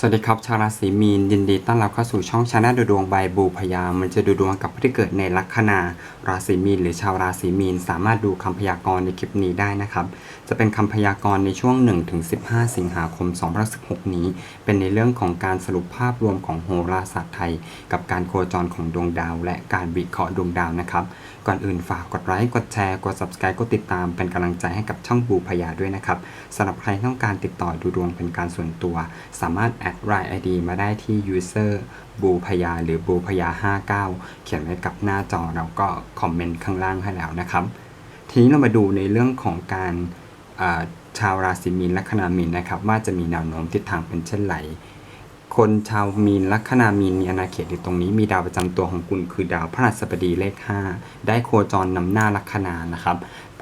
สวัสดีครับ ชาวราศีมีนยินดีต้อนรับเข้าสู่ช่องชาแนลดูดวงใบบูพยามันจะดูดวงกับผู้ที่เกิดในลัคนาราศีมีนหรือชาวราศีมีนสามารถดูคำพยากรณ์ในคลิปนี้ได้นะครับ จะเป็นคำพยากรณ์ในช่วง 1-15 สิงหาคม2016นี้ เป็นในเรื่องของการสรุปภาพรวมของโหราศาสตร์ไทย กับการโคจรของดวงดาว และการวิเคราะห์ดวงดาวนะครับ ก่อนอื่นฝากกดไลค์ กดแชร์ กด subscribe กดติดตามเป็นกำลังใจให้กับช่องบูพยาด้วยนะครับสำหรับใครต้องการติดต่อดูดวงเป็นการส่วนตัว สามารถแอดไลน์ ID มาได้ที่ user บูพยาหรือบูพยา59 เขียนไว้กับหน้าจอแล้วก็คอมเมนต์ข้างล่างให้แล้วนะครับ ทีนี้เรามาดูในเรื่องของการชาวราศีมีนแลัคนามีนนะครับว่าจะมีแนวโน้มทิศทางเป็นเช่นไร คนชาวมีนลัคนามีนมีอาณาเขตอยู่ตรงนี้มีดาวประจำตัวของคุณคือดาวพฤหัสบดีเลข 5 ได้โคจรนำหน้าลัคนานะครับ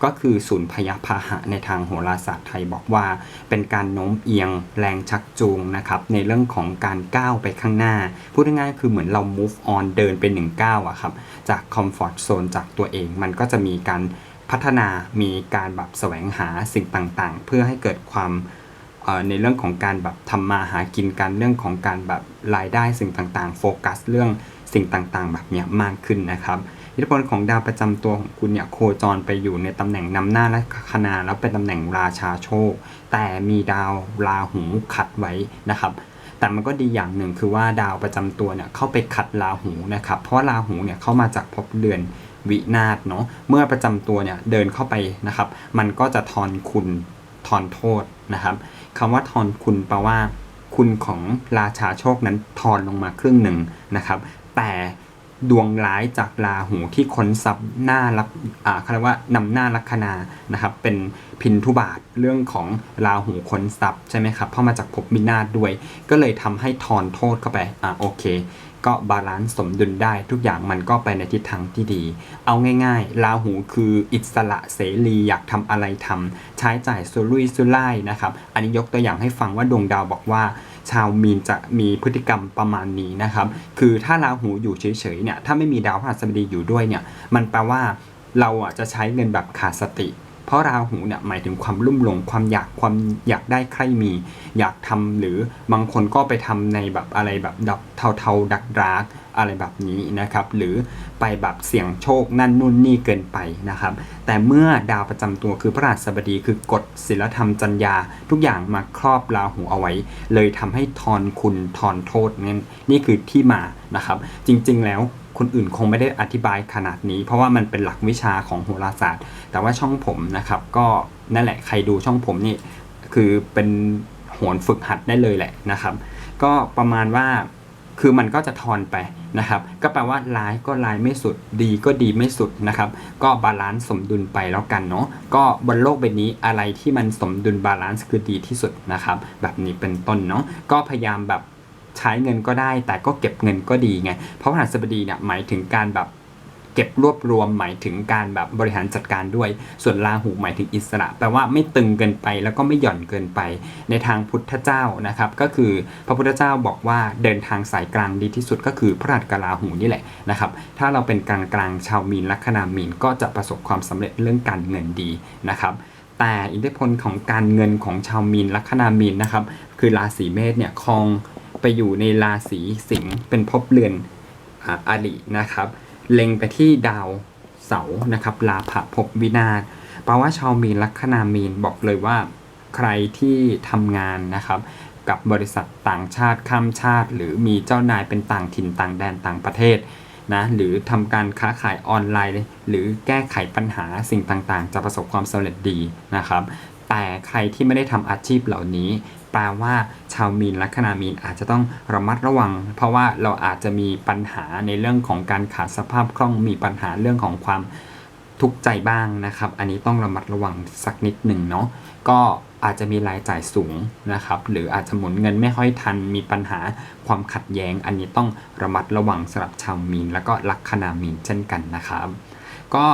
ก็คือศูนย์พยาพาหะในทางโหราศาสตร์ไทยบอกว่า เป็นการโน้มเอียงแรงชักจูงนะครับ ในเรื่องของการก้าวไปข้างหน้า พูดง่ายๆคือเหมือนเรา move on เดินไปหนึ่งก้าวอะครับ จาก comfort zone จากตัวเองมันก็จะมีการพัฒนามีการแบบแสวงหาสิ่งต่างๆ เพื่อให้เกิดความ ในเรื่องของการแบบทำมาหากินกันเรื่องของการแบบรายได้สิ่งต่างๆ โฟกัสเรื่องสิ่งต่างๆ แบบเนี้ยมากขึ้นนะครับอิทธิพลของดาวประจำตัวของคุณเนี่ยโคจรไปอยู่ในตำแหน่งนำหน้าและคณาแล้วเป็นตำแหน่งราชาโชค แต่มีดาวราหูขัดไว้นะครับ แต่มันก็ดีอย่างหนึ่งคือว่าดาวประจำตัวเนี่ยเข้าไปขัดราหูนะครับเพราะราหูเนี่ยเข้ามาจากภพเดือนวินาศเนาะเมื่อประจำตัวเนี่ยเดินเข้าไปนะครับ มันก็จะทอนคุณทอนโทษ นะครับคำว่าทอนคุณแปลว่า คุณของราชาโชคนั้นทอนลงมาครึ่งหนึ่งนะครับ แต่ดวงร้ายจากราหูที่ค้นทรัพย์หน้ารับอ่าเขาเรียกว่านำหน้าลัคนานะครับ เป็นพินทุบาทเรื่องของราหูค้นทรัพย์ใช่ไหมครับเพราะมาจากภพมินาศด้วย ก็เลยทำให้ทอนโทษเข้าไปอ่าโอเค ก็บาลานซ์สมดุลได้ ทุกอย่างมันก็ไปในทิศทางที่ดี เอาง่ายๆราหูคืออิสระเสรีอยากทำอะไรทำใช้จ่ายสุรุ่ยสุร่ายนะครับ อันนี้ยกตัวอย่างให้ฟังว่าดวงดาวบอกว่า ชาวมีนจะมีพฤติกรรมประมาณนี้นะครับ คือถ้าราหูอยู่เฉยๆเนี่ยถ้าไม่มีดาวพฤหัสบดีอยู่ด้วยเนี่ยมันแปลว่าเราอะจะใช้เงินแบบขาดสติ เพราะราหูเนี่ยหมายถึงความลุ่มหลงความอยากความอยากได้ใครมี อยากทำหรือบางคนก็ไปทำในแบบอะไรแบบดับเทาๆดักดาร์กอะไรแบบนี้นะครับ หรือไปแบบเสี่ยงโชคนั่นนู่นนี่เกินไปนะครับ แต่เมื่อดาวประจำตัวคือพระราชบดีคือกฎศีลธรรมจัญญา ทุกอย่างมาครอบราหูเอาไว้ เลยทำให้ทอนคุณทอนโทษนั่นนี่คือที่มานะครับ จริงๆแล้ว คนอื่นคงไม่ได้อธิบายขนาดนี้ เพราะว่ามันเป็นหลักวิชาของโหราศาสตร์ แต่ว่าช่องผมนะครับ ก็นั่นแหละใครดูช่องผมนี่คือเป็นโหนฝึกหัดได้เลยแหละนะครับ ก็ประมาณว่าคือมันก็จะทอนไปนะครับ ก็แปลว่าร้ายก็ร้ายไม่สุด ดีก็ดีไม่สุดนะครับ ก็บาลานซ์สมดุลไปแล้วกันเนาะ ก็บนโลกใบนี้อะไรที่มันสมดุลบาลานซ์คือดีที่สุดนะครับ แบบนี้เป็นต้นเนาะ ก็พยายามแบบ ใช้เงินก็ได้ แต่ก็เก็บเงินก็ดีไง เพราะพฤหัสบดีเนี่ยหมายถึงการแบบเก็บรวบรวมหมายถึงการแบบบริหารจัดการด้วย ส่วนราหูหมายถึงอิสระแปลว่าไม่ตึงเกินไปแล้วก็ไม่หย่อนเกินไป ในทางพุทธเจ้านะครับ ก็คือพระพุทธเจ้าบอกว่าเดินทางสายกลางดีที่สุดก็คือพระราชกราหูนี่แหละนะครับ ถ้าเราเป็นกลางกลางชาวมีนลัคนามีนก็จะประสบความสำเร็จเรื่องการเงินดีนะครับ แต่อิทธิพลของการเงินของชาวมีนลัคนามีนนะครับ คือราศีเมษเนี่ยคลอง ไปอยู่ในราศีสิงห์เป็นภพเรือนอาอรินะครับเล็งไปที่ดาวเสาร์นะครับลาภะภพวินาศแปลว่าชาวมีนลัคนามีนบอกเลยว่า ใครที่ทำงานนะครับ กับบริษัทต่างชาติข้ามชาติ หรือมีเจ้านายเป็นต่างถิ่นต่างแดนต่างประเทศนะหรือทำการค้าขายออนไลน์ หรือแก้ไขปัญหาสิ่งต่างๆ จะประสบความสำเร็จดีนะครับ แต่ใครที่ไม่ได้ทำอาชีพเหล่านี้ ลว่าชาวมีนลัคนามีนอาจจะต้องระมัดระวัง เพราะว่าเราอาจจะมีปัญหาในเรื่องของการขาดสภาพคล่องมีปัญหาเรื่องของความทุกข์ใจบ้างนะครับ อันนี้ต้องระมัดระวังสักนิดหนึ่งเนาะก็อาจจะมีรายจ่ายสูงนะครับ หรืออาจจะหมุนเงินไม่ค่อยทันมีปัญหาความขัดแย้ง อันนี้ต้องระมัดระวังสำหรับชาวมีน แล้วก็ลัคนามีนเช่นกันนะครับ ก็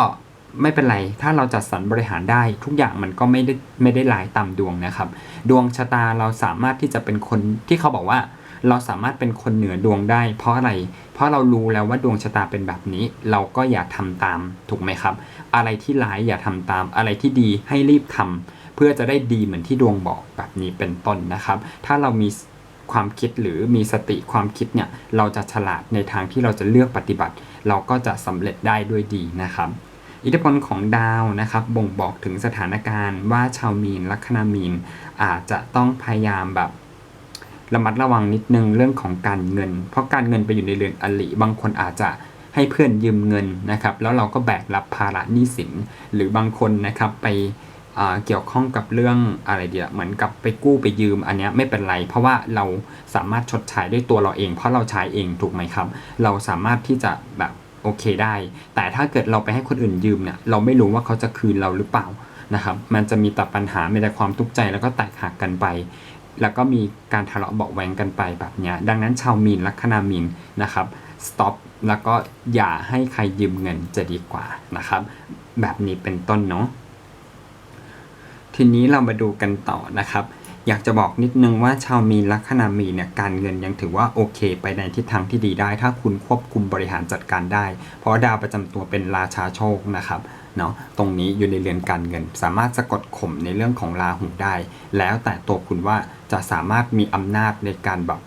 ไม่เป็นไร ถ้าเราจัดสรรบริหารได้ ทุกอย่างมันก็ไม่ได้ไม่ได้ลายตามดวงนะครับ ดวงชะตาเราสามารถที่จะเป็นคนที่เขาบอกว่า เราสามารถเป็นคนเหนือดวงได้ เพราะอะไร เพราะเรารู้แล้วว่าดวงชะตาเป็นแบบนี้ เราก็อย่าทำตามถูกไหมครับ อะไรที่ร้ายอย่าทำตาม อะไรที่ดีให้รีบทำเพื่อจะได้ดีเหมือนที่ดวงบอกแบบนี้เป็นต้นนะครับ ถ้าเรามีความคิดหรือมีสติความคิดเนี่ยเราจะฉลาดในทางที่เราจะเลือกปฏิบัติ เราก็จะสำเร็จได้ด้วยดีนะครับ อิทธิพลของดาวนะครับบ่งบอกถึงสถานการณ์ว่าชาวมีนลัคนามีนอาจจะต้องพยายามแบบระมัดระวังนิดนึงเรื่องของการเงิน เพราะการเงินไปอยู่ในเรือนอลิบางคนอาจจะให้เพื่อนยืมเงินนะครับแล้วเราก็แบกรับภาระหนี้สินหรือบางคนนะครับไปเกี่ยวข้องกับเรื่องอะไรเดียวเหมือนกับไปกู้ไปยืมอันนี้ไม่เป็นไร เพราะว่าเราสามารถชดใช้ด้วยตัวเราเอง เพราะเราใช้เองถูกไหมครับ เราสามารถที่จะแบบ โอเคได้ แต่ถ้าเกิดเราไปให้คนอื่นยืมเนี่ยเราไม่รู้ว่าเขาจะคืนเราหรือเปล่านะครับ มันจะมีแต่ปัญหามีแต่ความทุกข์ใจแล้วก็แตกหักกันไป แล้วก็มีการทะเลาะเบาะแวงกันไปแบบเนี้ยดังนั้นชาวมีนลัคนามีนนะครับ stop แล้วก็อย่าให้ใครยืมเงินจะดีกว่านะครับ แบบนี้เป็นต้นเนาะทีนี้เรามาดูกันต่อนะครับ อยากจะบอกนิดนึงว่าชาวมีนลัคนามีเนี่ยการเงินยังถือว่าโอเค ไปในทิศทางที่ดีได้ ถ้าคุณควบคุมบริหารจัดการได้ เพราะดาวประจำตัวเป็นราชาโชคนะครับเนาะตรงนี้อยู่ในเรือนการเงิน สามารถสะกดข่มในเรื่องของราหูได้ แล้วแต่ตัวคุณว่าจะสามารถมีอำนาจในการแบบ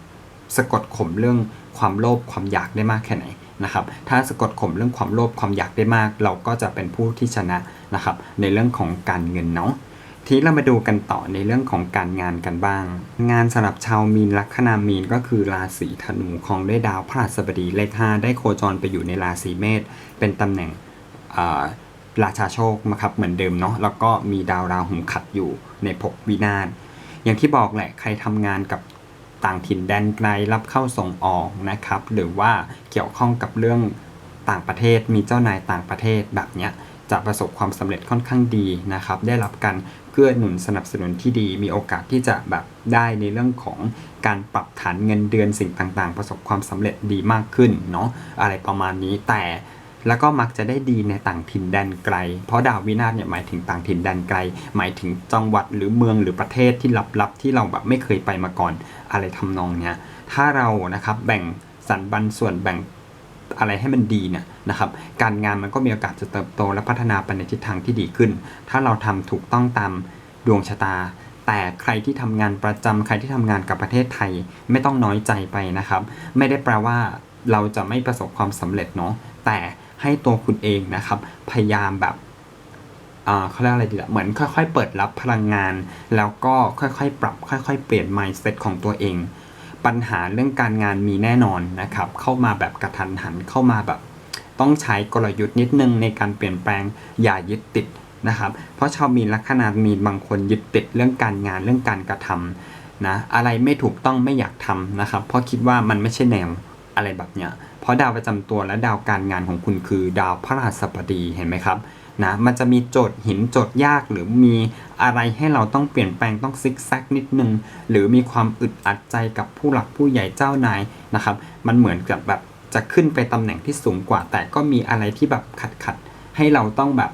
สะกดข่มเรื่องความโลภความอยากได้มากแค่ไหนนะครับถ้าสะกดข่มเรื่องความโลภความอยากได้มาก เราก็จะเป็นผู้ที่ชนะนะครับในเรื่องของการเงินเนาะ ทีเรามาดูกันต่อในเรื่องของการงานกันบ้าง งานสำหรับชาวมีนลัคนามีนก็คือราศีธนูของด้วยดาวพฤหัสบดีเลข5ได้โคจรไปอยู่ในราศีเมษเป็นตำแหน่งราชาโชคนะครับเหมือนเดิมเนาะแล้วก็มีดาวราหูขัดอยู่ในภพวินาศอย่างที่บอกแหละใครทำงานกับต่างถิ่นแดนไกลรับเข้าส่งออกนะครับ หรือว่าเกี่ยวข้องกับเรื่องต่างประเทศมีเจ้านายต่างประเทศแบบเนี้ยจะประสบความสำเร็จค่อนข้างดีนะครับ ได้รับการ เกื้อหนุนสนับสนุนที่ดี มีโอกาสที่จะแบบได้ในเรื่องของการปรับฐานเงินเดือนสิ่งต่างๆ ประสบความสำเร็จดีมากขึ้นเนาะอะไรประมาณนี้แต่แล้วก็มักจะได้ดีในต่างถิ่นแดนไกล เพราะดาววินาศเนี่ยหมายถึงต่างถิ่นแดนไกล หมายถึงจังหวัดหรือเมืองหรือประเทศที่ลับๆที่เราแบบไม่เคยไปมาก่อนอะไรทำนองเนี้ยถ้าเรานะครับแบ่งสรรปันส่วนแบ่ง อะไรให้มันดีเนี่ยนะครับ การงานมันก็มีโอกาสจะเติบโตและพัฒนาไปในทิศทางที่ดีขึ้น ถ้าเราทำถูกต้องตามดวงชะตา แต่ใครที่ทำงานประจำใครที่ทำงานกับประเทศไทยไม่ต้องน้อยใจไปนะครับ ไม่ได้แปลว่าเราจะไม่ประสบความสำเร็จเนาะแต่ให้ตัวคุณเองนะครับ พยายามแบบอ่าเขาเรียกอะไรดีละเหมือนค่อยๆ เปิดรับพลังงาน แล้วก็ค่อยๆ ปรับ ค่อย ๆ เปลี่ยน mindset ของตัวเอง ปัญหาเรื่องการงานมีแน่นอนนะครับ เข้ามาแบบกระทันหันเข้ามาแบบ ต้องใช้กลยุทธ์นิดนึงในการเปลี่ยนแปลงอย่ายึดติดนะครับ เพราะชาวมีนลัคนามีนบางคนยึดติดเรื่องการงานเรื่องการกระทำนะอะไรไม่ถูกต้องไม่อยากทำนะครับ เพราะคิดว่ามันไม่ใช่แนวอะไรแบบเนี้ยเพราะดาวประจำตัวและดาวการงานของคุณคือดาวพระราชบดีเห็นไหมครับ นะมันจะมีโจทย์หินโจทย์ยากหรือมีอะไรให้เราต้องเปลี่ยนแปลงต้องซิกแซกนิดนึง หรือมีความอึดอัดใจกับผู้หลักผู้ใหญ่เจ้านายนะครับ มันเหมือนกับแบบจะขึ้นไปตำแหน่งที่สูงกว่า แต่ก็มีอะไรที่แบบขัดขัดให้เราต้องแบบ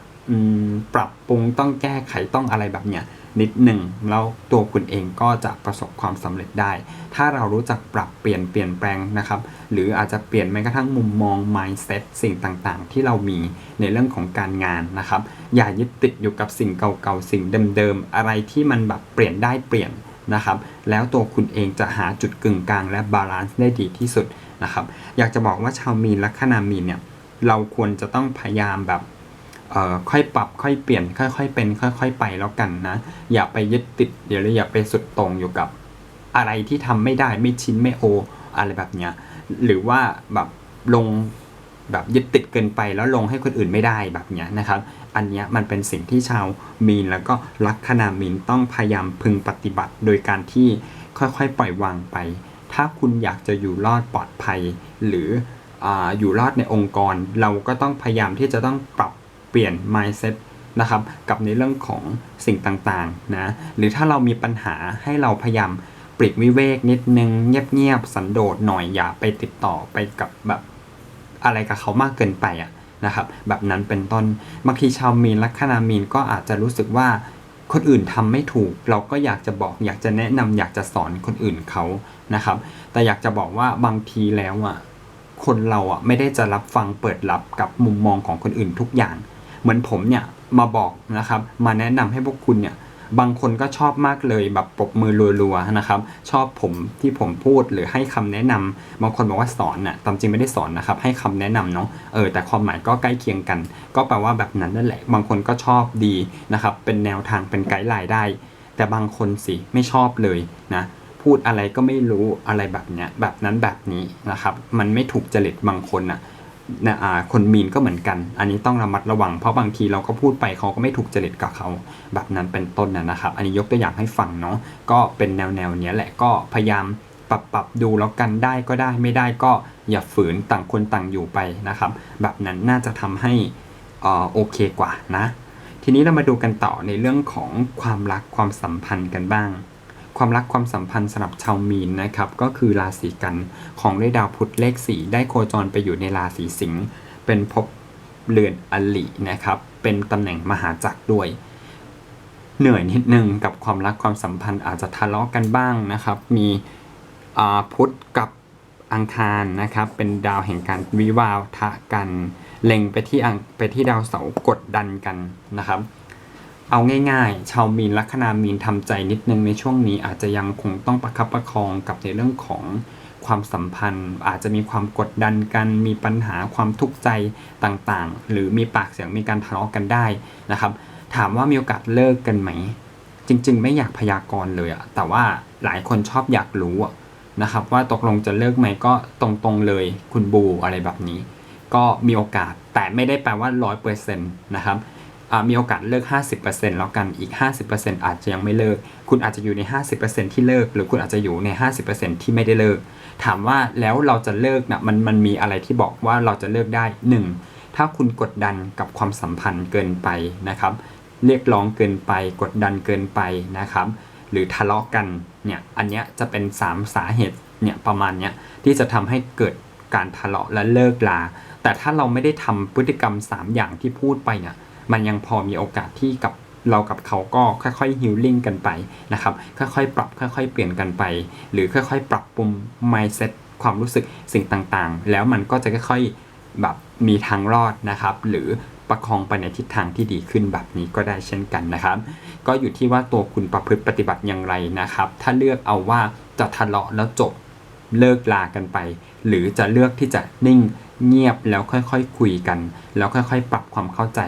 ปรับปรุงต้องแก้ไขต้องอะไรแบบเนี้ยนิดหนึ่งแล้วตัวคุณเองก็จะประสบความสำเร็จได้ ถ้าเรารู้จักปรับเปลี่ยนเปลี่ยนแปลงนะครับ หรืออาจจะเปลี่ยนแม้กระทั่งมุมมอง mindset สิ่งต่างๆ ที่เรามีในเรื่องของการงานนะครับ อย่ายึดติดอยู่กับสิ่งเก่าๆ สิ่งเดิมๆ อะไรที่มันแบบเปลี่ยนได้เปลี่ยนนะครับ แล้วตัวคุณเองจะหาจุดกึ่งกลางและบาลานซ์ได้ดีที่สุดนะครับอยากจะบอกว่าชาวมีนและคนามีนเนี่ยเราควรจะต้องพยายามแบบ ค่อยปรับค่อยเปลี่ยนค่อยๆเป็น ค่อยๆไปแล้วกันนะ อย่าไปยึดติดเดี๋ยวอย่าไปสุดตรงอยู่กับอะไรที่ทำไม่ได้ไม่ชินไม่โอ อะไรแบบเนี้ยหรือว่าแบบลงแบบยึดติดเกินไปแล้วลงให้คนอื่นไม่ได้แบบเนี้ยนะครับ อันเนี้ยมันเป็นสิ่งที่ชาวมีนแล้วก็ลัคนามีนต้องพยายามพึงปฏิบัติ โดยการที่ค่อยๆปล่อยวางไป ถ้าคุณอยากจะอยู่รอดปลอดภัย หรือออยู่รอดในองค์กร เราก็ต้องพยายามที่จะต้องปรับ เปลี่ยน mindset นะครับกับในเรื่องของสิ่งต่างๆนะหรือถ้าเรามีปัญหาให้เราพยายามปลีกวิเวกนิดนึงเงียบๆสันโดษหน่อยอย่าไปติดต่อไปกับแบบอะไรกับเขามากเกินไปอะนะครับแบบนั้นเป็นต้นบางทีชาวมีนลัคนามีนก็อาจจะรู้สึกว่าคนอื่นทำไม่ถูก เราก็อยากจะบอกอยากจะแนะนำอยากจะสอนคนอื่นเขานะครับ แต่อยากจะบอกว่าบางทีแล้วอะคนเราอะไม่ได้จะรับฟังเปิดรับกับมุมมองของคนอื่นทุกอย่าง เหมือนผมเนี่ยมาบอกนะครับ มาแนะนำให้พวกคุณเนี่ยบางคนก็ชอบมากเลยแบบปรบมือรัวๆนะครับ ชอบผมที่ผมพูดหรือให้คำแนะนำบางคนบอกว่าสอนน่ะตามจริงไม่ได้สอนนะครับ ให้คำแนะนำเนาะเออแต่ความหมายก็ใกล้เคียงกัน ก็แปลว่าแบบนั้นนั่นแหละ บางคนก็ชอบดีนะครับ เป็นแนวทางเป็นไกด์ไลน์ได้ แต่บางคนสิไม่ชอบเลยนะพูดอะไรก็ไม่รู้อะไรแบบเนี้ยแบบนั้นแบบนี้นะครับ มันไม่ถูกจริตบางคนอะ นะอ่าคนมีนก็เหมือนกัน อันนี้ต้องระมัดระวัง เพราะบางทีเราก็พูดไปเขาก็ไม่ถูกจริตกับเขาแบบนั้นเป็นต้นนะนะครับ อันนี้ยกตัวอย่างให้ฟังเนาะก็เป็นแนวแนวๆเนี้ยแหละก็พยายามปรับปรับดูแล้วกันได้ก็ได้ไม่ได้ก็อย่าฝืนต่างคนต่างอยู่ไปนะครับ แบบนั้นน่าจะทำให้อ่อโอเคกว่านะ ทีนี้เรามาดูกันต่อในเรื่องของความรักความสัมพันธ์กันบ้าง ความรักความสัมพันธ์สำหรับชาวมีนนะครับก็คือราศีกันของด้วยดาวพุธเลขสีได้โคจรไปอยู่ในราศีสิงห์เป็นภพเรือนอลินะครับ เป็นตำแหน่งมหาจักรด้วย เหนื่อยนิดนึงกับความรักความสัมพันธ์อาจจะทะเลาะกันบ้างนะครับ มีพุธกับอังคารนะครับ เป็นดาวแห่งการวิวาทะกัน เล็งไปที่ไปที่ดาวเสาร์กดดันกันนะครับ เอาง่ายๆ ชาวมีนลัคนามีนทำใจนิดนึงในช่วงนี้อาจจะยังคงต้องประคับประคองกับในเรื่องของความสัมพันธ์ อาจจะมีความกดดันกัน มีปัญหาความทุกข์ใจต่างๆ หรือมีปากเสียงมีการทะเลาะกันได้นะครับ ถามว่ามีโอกาสเลิกกันไหม จริง ๆ ไม่อยากพยากรณ์เลยอะแต่ว่าหลายคนชอบอยากรู้นะครับ ว่าตกลงจะเลิกไหมก็ตรงๆเลยคุณบูอะไรแบบนี้ ก็มีโอกาสแต่ไม่ได้แปลว่า 100%นะครับ มีโอกาสเลิก 50%แล้วกันอีก 50%อาจจะยังไม่เลิก คุณอาจจะอยู่ใน 50%ที่เลิก หรือคุณอาจจะอยู่ใน 50%ที่ไม่ได้เลิก ถามว่าแล้วเราจะเลิกนะมันมันมีอะไรที่บอกว่าเราจะเลิกได้ 1. ถ้าคุณกดดันกับความสัมพันธ์เกินไปนะครับ เรียกร้องเกินไปกดดันเกินไปนะครับ หรือทะเลาะกันเนี่ยอันเนี้ยจะเป็น 3 สาเหตุเนี่ยประมาณเนี้ยที่จะทำให้เกิดการทะเลาะและเลิกลา แต่ถ้าเราไม่ได้ทำพฤติกรรม 3 อย่างที่พูดไปเนี่ย มันยังพอมีโอกาสที่กับเรากับเขาก็ค่อยๆฮิลลิ่งกันไปนะครับ ค่อยๆ ปรับค่อยๆ เปลี่ยนกันไป หรือค่อยๆ ปรับปรุง mindset ความรู้สึกสิ่งต่างๆ แล้วมันก็จะค่อยๆแบบมีทางรอดนะครับ หรือประคองไปในทิศทางที่ดีขึ้นแบบนี้ก็ได้เช่นกันนะครับ ก็อยู่ที่ว่าตัวคุณประพฤติปฏิบัติอย่างไรนะครับ ถ้าเลือกเอาว่าจะทะเลาะแล้วจบเลิกลากันไป หรือจะเลือกที่จะนิ่งเงียบแล้วค่อยๆคุยกัน แล้วค่อยๆ ปรับความเข้าใจ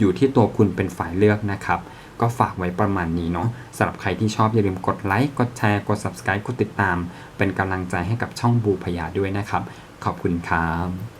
อยู่ที่ตัวคุณเป็นฝ่ายเลือกนะครับ ก็ฝากไว้ประมาณนี้เนาะสำหรับใครที่ชอบอย่าลืมกดไลค์กดแชร์กด subscribe กดติดตาม เป็นกำลังใจให้กับช่องบูพยาด้วยนะครับ ขอบคุณครับ